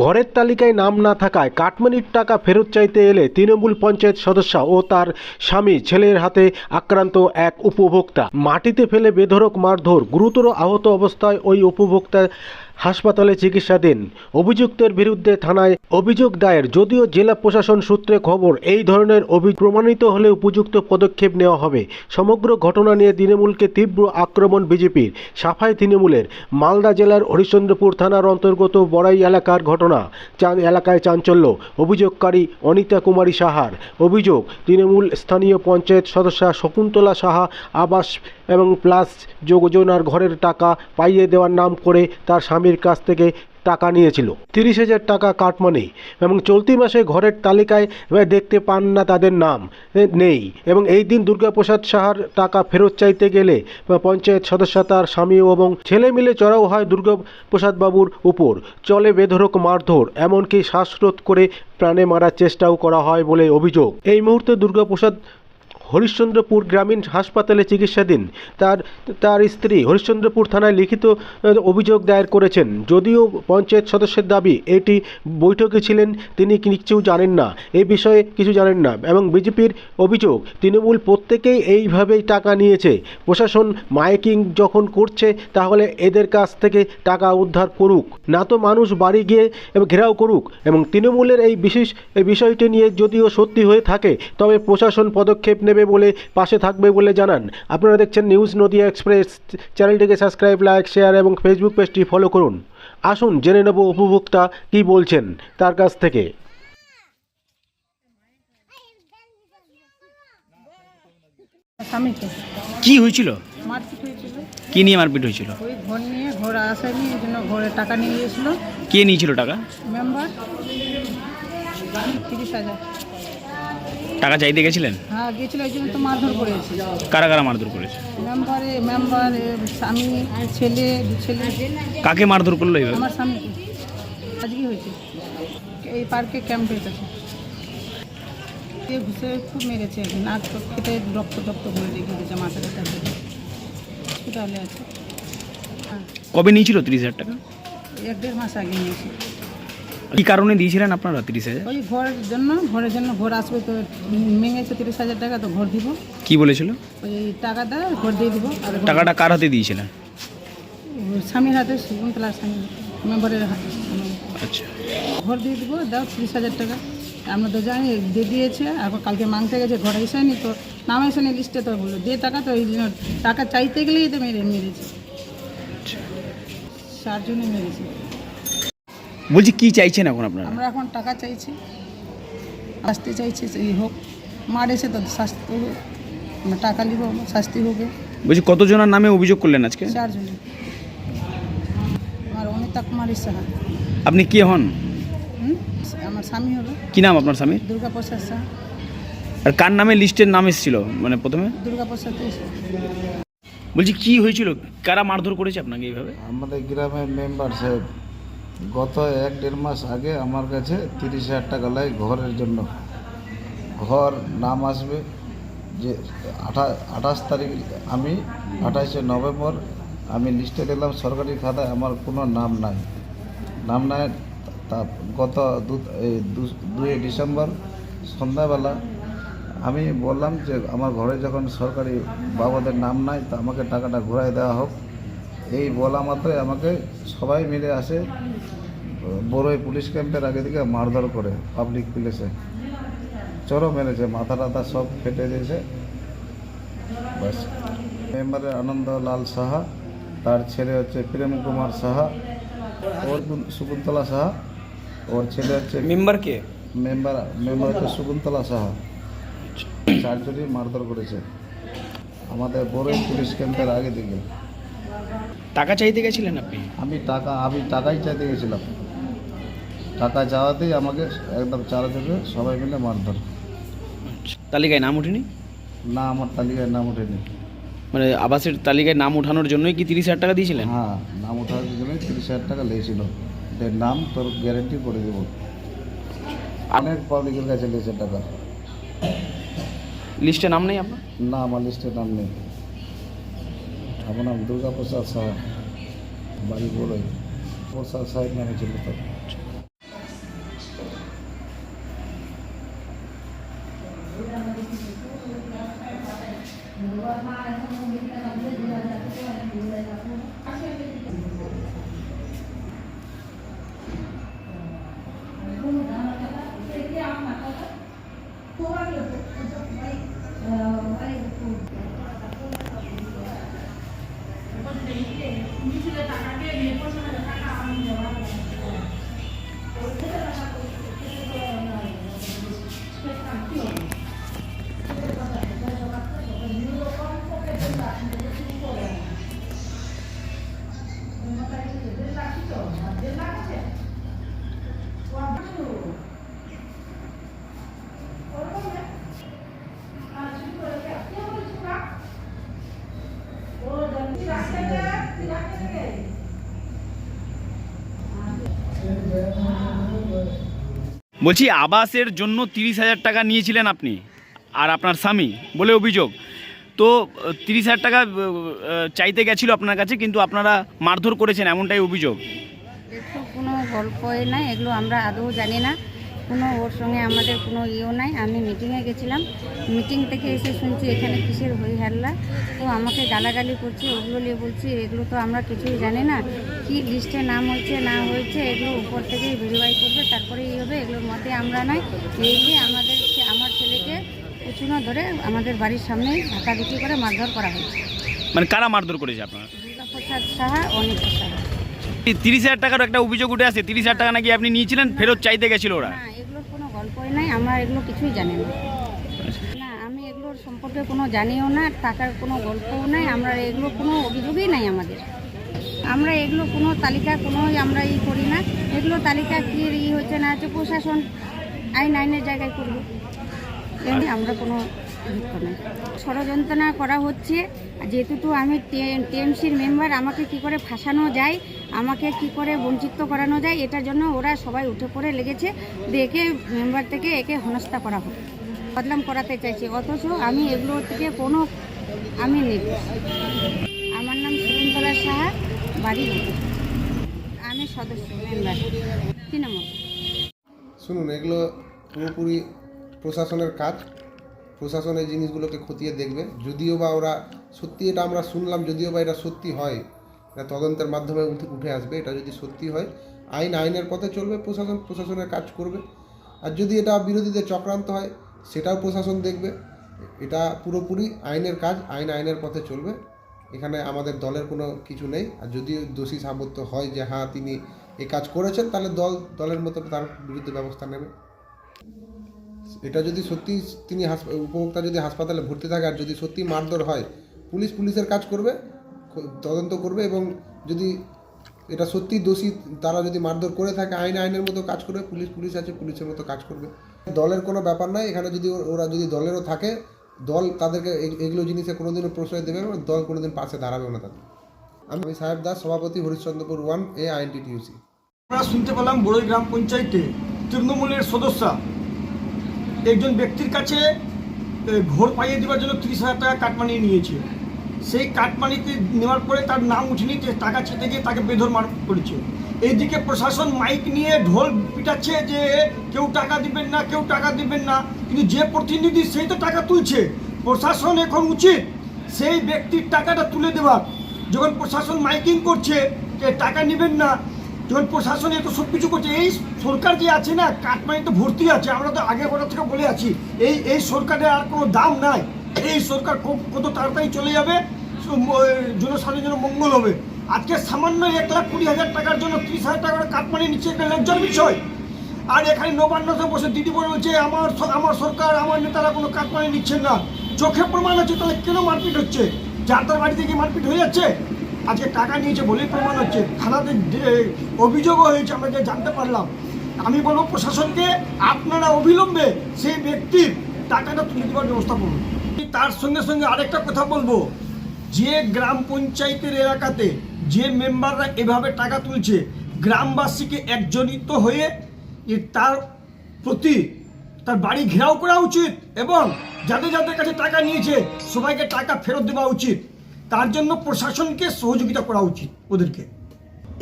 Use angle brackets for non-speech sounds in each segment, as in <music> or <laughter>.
ঘরের তালিকায় নাম না থাকায় কাটমানির টাকা ফেরত চাইতে এলে তৃণমূল পঞ্চায়েত সদস্য ও তার স্বামী ছেলের হাতে আক্রান্ত এক উপভোক্তা। মাটিতে ফেলে বেধরক মারধর। গুরুতর আহত অবস্থায় ওই উপভোক্তা হাসপাতালে চিকিৎসাধীন। অভিযুক্তের বিরুদ্ধে থানায় অভিযোগ দায়ের। যদিও জেলা প্রশাসন সূত্রে খবর, এই ধরনের অভিযোগ প্রমাণিত হলে উপযুক্ত পদক্ষেপ নেওয়া হবে। সমগ্র ঘটনা নিয়ে তৃণমূলকে তীব্র আক্রমণ বিজেপির। সাফাই তৃণমূলের। মালদা জেলার হরিশ্চন্দ্রপুর থানার অন্তর্গত বড়াই এলাকার ঘটনা। চান এলাকায় চাঞ্চল্য। অভিযোগকারী অনিতা কুমারী সাহার। অভিযোগ, তৃণমূল স্থানীয় পঞ্চায়েত সদস্য শকুন্তলা সাহা, আবাস এবং প্লাস যোজনার ঘরের টাকা পাইয়ে দেওয়ার নাম করে তার স্বামীর কাছ থেকে টাকা নিয়েছিল। তিরিশ হাজার টাকা কাটমানি এবং চলতি মাসে ঘরের তালিকায় দেখতে পান না তাদের নাম নেই এবং এই দিন দুর্গাপ্রসাদ সাহার টাকা ফেরত চাইতে গেলে পঞ্চায়েত সদস্য তার স্বামী এবং ছেলে মিলে চড়াও হয় দুর্গাপ্রসাদ বাবুর উপর। চলে বেধরক মারধর, এমনকি শ্বাসরোধ করে প্রাণে মারার চেষ্টাও করা হয় বলে অভিযোগ। এই মুহূর্তে দুর্গাপ্রসাদ হরিশ্চন্দ্রপুর গ্রামীণ হাসপাতালে চিকিৎসাধীন। তার তার স্ত্রী হরিশ্চন্দ্রপুর থানায় লিখিত অভিযোগ দায়ের করেছেন। যদিও পঞ্চায়েত সদস্যের দাবি, এটি বৈঠকে ছিলেন, তিনি কিছু জানেন না। এই বিষয়ে কিছু জানেন না এবং বিজেপির অভিযোগ, তৃণমূল প্রত্যেকেই এইভাবেই টাকা নিয়েছে। প্রশাসন মাইকিং যখন করছে, তাহলে এদের কাছ থেকে টাকা উদ্ধার করুক। না তো মানুষ বাড়ি গিয়ে ঘেরাও করুক এবং তৃণমূলের এই বিশেষ বিষয়টি নিয়ে যদিও সত্যি হয়ে থাকে, তবে প্রশাসন পদক্ষেপ নেবে বলে পাশে থাকবে বলে জানান। আপনারা দেখছেন নিউজ নদিয়া এক্সপ্রেস। চ্যানেলটিকে সাবস্ক্রাইব লাইক শেয়ার এবং ফেসবুক পেজটি ফলো করুন। আসুন জেনে নেব উপভোক্তা কী বলছেন তার কাছ থেকে। কি হয়েছিল? হয়েছিল। কি নিয়ে মারপিট হয়েছিল? ওই ঘর নিয়ে ঘর আসেনি এই জন্য ঘরে টাকা নিয়ে গিয়েছিল। কে নিয়েছিল টাকা? মেম্বার। তিরিশ হাজার। টাকা চাইতে গেছিলেন? হ্যাঁ গিয়েছিল এই জন্য তো মারধর করেছে। কারা কারা মারধর করেছে? মেম্বারে মেম্বার স্বামী ছেলে দু ছেলে। কাকে মারধর করল এইভাবে? আমার স্বামীকে আজকে হয়েছে। এই পার্কে ক্যাম্পের কাছে ঘুষে খুব মেরেছে নাক খেতে রক্ত টক্ত করে রেখে দিয়েছে মাথাটা টাকা হসপিটালে আছে। হ্যাঁ। কবে নিয়েছিল তিরিশ হাজার টাকা? এক দেড় মাস আগে নিয়েছি। কি কারণে দিয়েছিলেন আপনারা তিরিশ হাজার ওই ঘরের জন্য ঘরের জন্য ঘর আসবে তো মেঙেছে তিরিশ হাজার টাকা তো ঘর দিব। কি বলেছিল? ওই টাকা টাকাটা ঘর দিয়ে দিব আর ঘর- টাকাটা কার হাতে দিয়েছিলেন? স্বামীর হাতে শকুন্তলার স্বামী মেম্বারের হাতে। আচ্ছা। ঘর দিয়ে দিব দাও তিরিশ হাজার টাকা। আমরা তো জানি দিয়ে দিয়েছে এখন কালকে মাংতে গেছে ঘরে এসেনি তো নাম এসেনি লিস্টে তো বলল যে টাকা তো এই জন্য টাকা চাইতে গেলেই তো মেরে মেরেছে। চারজনে মেরেছে। বলছি কি চাইছেন এখন আপনারা? আমরা এখন টাকা চাইছি। আসতে চাইছি এই হোক। মারেছে তো শাস্তি হোক আমরা টাকা নিব শাস্তি হবে। বলছি কতজনের নামে অভিযোগ করলেন আজকে? চারজনে আমার অনিতা কুমারী সাহা আপনি কে হন? হুম? আমার স্বামী হলো। কি নাম আপনার স্বামীর? দুর্গা প্রসাদ সাহা। আর কার নামে লিস্টের নাম এসেছিল মানে প্রথমে? দুর্গা প্রসাদ বলছি কি হয়েছিল? কারা মারধর করেছে আপনাকে এইভাবে? আমাদের গ্রামের মেম্বার সাহেব। গত এক দেড় মাস আগে আমার কাছে তিরিশ হাজার টাকা লাগে ঘরের জন্য। ঘর নাম আসবে যে আঠা, আঠাশ তারিখ আমি আঠাশে নভেম্বর আমি লিস্টে দিলাম, সরকারি খাতায় আমার কোনো নাম নাই। নাম নাই, তা গত দু- দুই ডিসেম্বর সন্ধ্যাবেলা আমি বললাম যে আমার ঘরে যখন সরকারি বাবাদের নাম নাই, তা আমাকে টাকাটা ঘুরাই দেওয়া হোক। এই বলা মাত্রই আমাকে সবাই মিলে আসে বড়ই পুলিশ ক্যাম্পের আগে থেকে মারধর করে পাবলিক প্লেসে চরো মেরেছে মাথা টাথা সব ফেটে দিয়েছে বাস মেম্বারের আনন্দ লাল সাহা। তার ছেলে হচ্ছে প্রেম কুমার সাহা। ওর শকুন্তলা সাহা। ওর ছেলে হচ্ছে মেম্বার কে? মেম্বার মেম্বার হচ্ছে শকুন্তলা সাহা। চারজনই মারধর করেছে। আমাদের বড়ই পুলিশ ক্যাম্পের আগে দিকে টাকা চাইতে গেছিলেন আপনি? আমি টাকা আমি টাকাই চাইতে গেছিলাম। টাকা চাওয়াতেই আমাকে একদম চারজনে সবাই মিলে মারধর। আচ্ছা। তালিকায় নাম ওঠেনি? না আমার তালিকায় নাম ওঠেনি। মানে আবাসের তালিকায় নাম ওঠানোর জন্যই কি তিরিশ হাজার টাকা দিয়েছিলেন? হ্যাঁ নাম ওঠানোর জন্য তিরিশ হাজার টাকা লেগেছিল। নাম তোর গ্যারেন্টি করে দেবো। অনেক পাবলিকের কাছে লেগেছে টাকা। লিস্টে নাম নেই আপনার? না আমার লিস্টে নাম নেই। আমার নাম দুর্গা প্রসাদ সাহা বাড়ি বড়ই প্রসাদ সাহেব নামে ছিল বলছি, আবাসের জন্য তিরিশ হাজার টাকা নিয়েছিলেন আপনি আর আপনার স্বামী বলে অভিযোগ। তো তিরিশ হাজার টাকা চাইতে গেছিল আপনার কাছে, কিন্তু আপনারা মারধর করেছেন এমনটাই অভিযোগ। কোনো গল্পই না এগুলো আমরা আদৌ জানি না। কোনো ওর সঙ্গে আমাদের কোনো ইয়েও নাই। আমি মিটিংয়ে গেছিলাম। মিটিং থেকে এসে শুনছি এখানে কিসের হই হাল্লা। তো আমাকে গালাগালি করছে ওগুলো নিয়ে বলছি এগুলো তো আমরা কিছুই জানি না। কি লিস্টে নাম হয়েছে না হয়েছে এগুলো উপর থেকেই ভেরিফাই করবে তারপরে এই হবে এগুলোর মধ্যে আমরা নয়। এই নিয়ে আমাদের আমার ছেলেকে উঁচুনো ধরে আমাদের বাড়ির সামনে ধাক্কাধুকি করে মারধর করা হয়েছে। মানে কারা মারধর করেছে আপনারা? দুর্গাপ্রসাদ সাহা অনিতা সাহা তিরিশ হাজার টাকার একটা অভিযোগ উঠে আসে তিরিশ হাজার টাকা নাকি আপনি নিয়েছিলেন ফেরত চাইতে গেছিল ওরা? গল্পই নাই, আমরা এগুলো কিছুই জানি না। না, আমি এগুলোর সম্পর্কে কোনো জানিও না, টাকার কোনো গল্পও নাই, আমরা এগুলো কোনো অভিযোগই নাই আমাদের। আমরা এগুলো কোনো তালিকা কোনো আমরা ই করি না। এগুলো তালিকা কি ই হচ্ছে না হচ্ছে প্রশাসন আইন আইনের জায়গায় করব। আমরা কোনো ষড়যন্ত্রণা করা হচ্ছে। যেহেতু আমি টিএমসির মেম্বার, আমাকে কি করে ফাঁসানো যায়, আমাকে কি করে বঞ্চিত করানো যায়, এটার জন্য ওরা সবাই উঠে পড়ে লেগেছে। দেখে মেম্বার থেকে একে হেনস্থা করা হোক বদলাম করাতে চাইছি। অথচ আমি এগুলো থেকে কোনো আমি নেই। আমার নাম শকুন্তলা সাহা, বাড়ি আমি সদস্য, মেম্বার। তৃণমূল শুনুন, এগুলো পুরোপুরি প্রশাসনের কাজ। প্রশাসন এই জিনিসগুলোকে খতিয়ে দেখবে। যদিও বা ওরা সত্যি এটা আমরা শুনলাম, যদিও বা এটা সত্যি হয়, এটা তদন্তের মাধ্যমে উঠে আসবে, এটা যদি সত্যি হয়, আইন, আইনের পথে চলবে, প্রশাসন, প্রশাসনের কাজ করবে। আর যদি এটা বিরোধীদের চক্রান্ত হয়, সেটাও প্রশাসন দেখবে। এটা পুরোপুরি আইনের কাজ, আইন, আইনের পথে চলবে। এখানে আমাদের দলের কোনো কিছু নেই। আর যদি দোষী সাব্যস্ত হয় যে হ্যাঁ তিনি এ কাজ করেছেন, তাহলে দল, দলের মতো তার বিরুদ্ধে ব্যবস্থা নেবে। এটা যদি সত্যি তিনি উপভোক্তা যদি হাসপাতালে ভর্তি থাকে আর যদি সত্যি মারধর হয়, পুলিশ পুলিশের কাজ করবে তদন্ত করবে এবং যদি এটা সত্যি দোষী তারা যদি মারধর করে থাকে, আইন, আইনের মতো কাজ করবে, পুলিশ পুলিশ আছে, পুলিশের মতো কাজ করবে। দলের কোনো ব্যাপার নাই, এখানে যদি ওরা যদি দলেরও থাকে, দল তাদেরকে এগুলো জিনিসে কোনোদিনও প্রশ্রয় দেবে এবং দল কোনোদিন পাশে দাঁড়াবেও না তাদের। আমি সাহেব দাস, সভাপতি হরিশ্চন্দ্রপুর ওয়ান, এ আইএনটিটিউসি আমরা শুনতে পেলাম বড়ই গ্রাম পঞ্চায়েতে তৃণমূলের সদস্য একজন ব্যক্তির কাছে ঘোর পাইয়ে দেওয়ার জন্য তিরিশ হাজার টাকা কাটমানি নিয়েছে। সেই কাটমানিতে নেওয়ার পরে তার নাম উঠেনি, যে টাকা চেতে গিয়ে তাকে বেধর মার করেছে। এইদিকে প্রশাসন মাইক নিয়ে ঢোল পিটাচ্ছে যে, কেউ টাকা দিবেন না, কেউ টাকা দিবেন না, কিন্তু যে প্রতিনিধি সেই তো টাকা তুলছে। প্রশাসন এখন উচিত সেই ব্যক্তির টাকাটা তুলে দেওয়ার। যখন প্রশাসন মাইকিং করছে যে টাকা নেবেন না, যখন প্রশাসন এত সব কিছু করছে, এই সরকার যে আছে না কাটমানি তো ভর্তি আছে, আমরা তো আগে কথা থেকে বলে আছি, এই এই সরকারের আর কোনো দাম নাই। এই সরকার কত তাড়াতাড়ি চলে যাবে জনসাধারণের জন্য মঙ্গল হবে। আজকে সামান্য এক লাখ কুড়ি হাজার টাকার জন্য ত্রিশ হাজার টাকার কাটমানি নিচ্ছে একটা লজ্জার বিষয়। আর এখানে নবান্নতে বসে দিদি বলে বলছে, আমার আমার সরকার, আমার নেতারা কোনো কাটমানি নিচ্ছেন না। চোখে প্রমাণ আছে, তাহলে কেন মারপিট হচ্ছে? যার তার বাড়িতে কি মারপিট হয়ে যাচ্ছে? আজকে টাকা নিয়েছে বলেই প্রমাণ হচ্ছে। থানাতে অভিযোগও হয়েছে, আমরা জানতে পারলাম। আমি বলব প্রশাসনকে আপনারা অবিলম্বে সেই ব্যক্তির টাকাটা তুলে দেওয়ার ব্যবস্থা করুন। তার সঙ্গে সঙ্গে আরেকটা কথা বলব। যে গ্রাম পঞ্চায়েতের এলাকাতে যে মেম্বাররা এভাবে টাকা তুলছে, গ্রামবাসীকে একজনিত হয়ে তার প্রতি তার বাড়ি ঘেরাও করা উচিত এবং যাদের যাদের কাছে টাকা নিয়েছে, সবাইকে টাকা ফেরত দেওয়া উচিত। তার জন্য প্রশাসনকে সহযোগিতা করা উচিত ওদেরকে।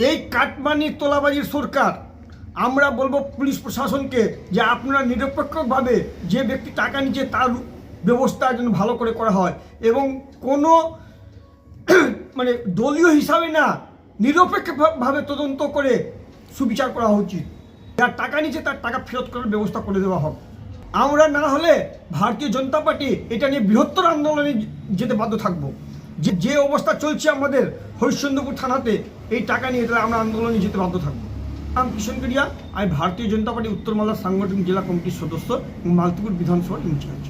এই কাটমানি তোলাবাজির সরকার আমরা বলব পুলিশ প্রশাসনকে যে আপনারা নিরপেক্ষভাবে যে ব্যক্তি টাকা নিচ্ছে তার ব্যবস্থা যেন ভালো করে করা হয়। এবং কোনো <clears throat> মানে দলীয় হিসাবে না, নিরপেক্ষভাবে তদন্ত করে সুবিচার করা উচিত। যার টাকা নিচ্ছে তার টাকা ফেরত করার ব্যবস্থা করে দেওয়া হোক। আমরা না হলে ভারতীয় জনতা পার্টি এটা নিয়ে বৃহত্তর আন্দোলনে যেতে বাধ্য থাকব। যে যে অবস্থা চলছে আমাদের হরিশ্চন্দ্রপুর থানাতে, এই টাকা নিয়ে তাহলে আমরা আন্দোলনে যেতে বাধ্য থাকব। নাম কিষণ গড়িয়া। আমি ভারতীয় জনতা পার্টি উত্তর মালদার সাংগঠনিক জেলা কমিটির সদস্য এবং মালতীপুর বিধানসভার ইনচার্জ।